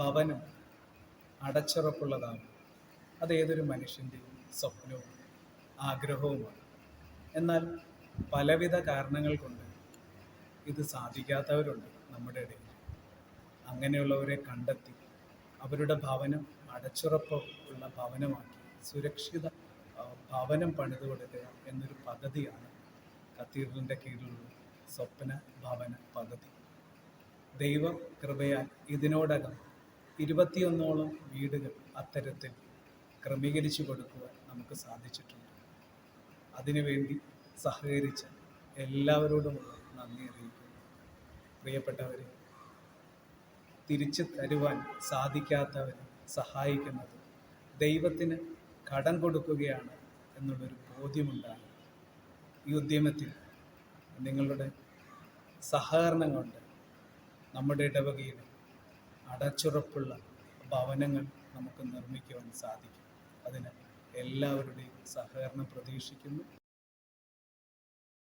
ഭവനം അടച്ചുറപ്പുള്ളതാണ്. അത് ഏതൊരു മനുഷ്യന്റെയും സ്വപ്നവും ആഗ്രഹവുമാണ്. എന്നാൽ പലവിധ കാരണങ്ങൾ കൊണ്ട് ഇത് സാധിക്കാത്തവരുണ്ട് നമ്മുടെ ഇടയിൽ. അങ്ങനെയുള്ളവരെ കണ്ടെത്തി അവരുടെ ഭവനം അടച്ചുറപ്പ് ഉള്ള ഭവനമാക്കി സുരക്ഷിത ഭവനം പണിതു കൊടുക്കുക എന്നൊരു പദ്ധതിയാണ് കത്തീഡ്രലിന്റെ കീഴിലുള്ള സ്വപ്ന ഭവന പദ്ധതി. ദൈവ കൃപയാൽ ഇതിനോടകം ഇരുപത്തിയൊന്നോളം വീടുകൾ അത്തരത്തിൽ ക്രമീകരിച്ചു കൊടുക്കുവാൻ നമുക്ക് സാധിച്ചിട്ടുണ്ട്. അതിനുവേണ്ടി സഹകരിച്ച എല്ലാവരോടുമുള്ള നന്ദി അറിയിക്കുന്നു. പ്രിയപ്പെട്ടവരെ തിരിച്ചു തരുവാൻ സാധിക്കാത്തവരെ സഹായിക്കുന്നത് ദൈവത്തിന് കടം കൊടുക്കുകയാണ് എന്നുള്ളൊരു ബോധ്യമുണ്ടാകും. ഈ ഉദ്യമത്തിൽ നിങ്ങളുടെ സഹകരണം കൊണ്ട് നമ്മുടെ ഇടവകയിൽ അടച്ചുറപ്പുള്ള ഭവനങ്ങൾ നമുക്ക് നിർമ്മിക്കുവാൻ സാധിക്കും. അതിന് എല്ലാവരുടെയും സഹകരണം പ്രതീക്ഷിക്കുന്നു.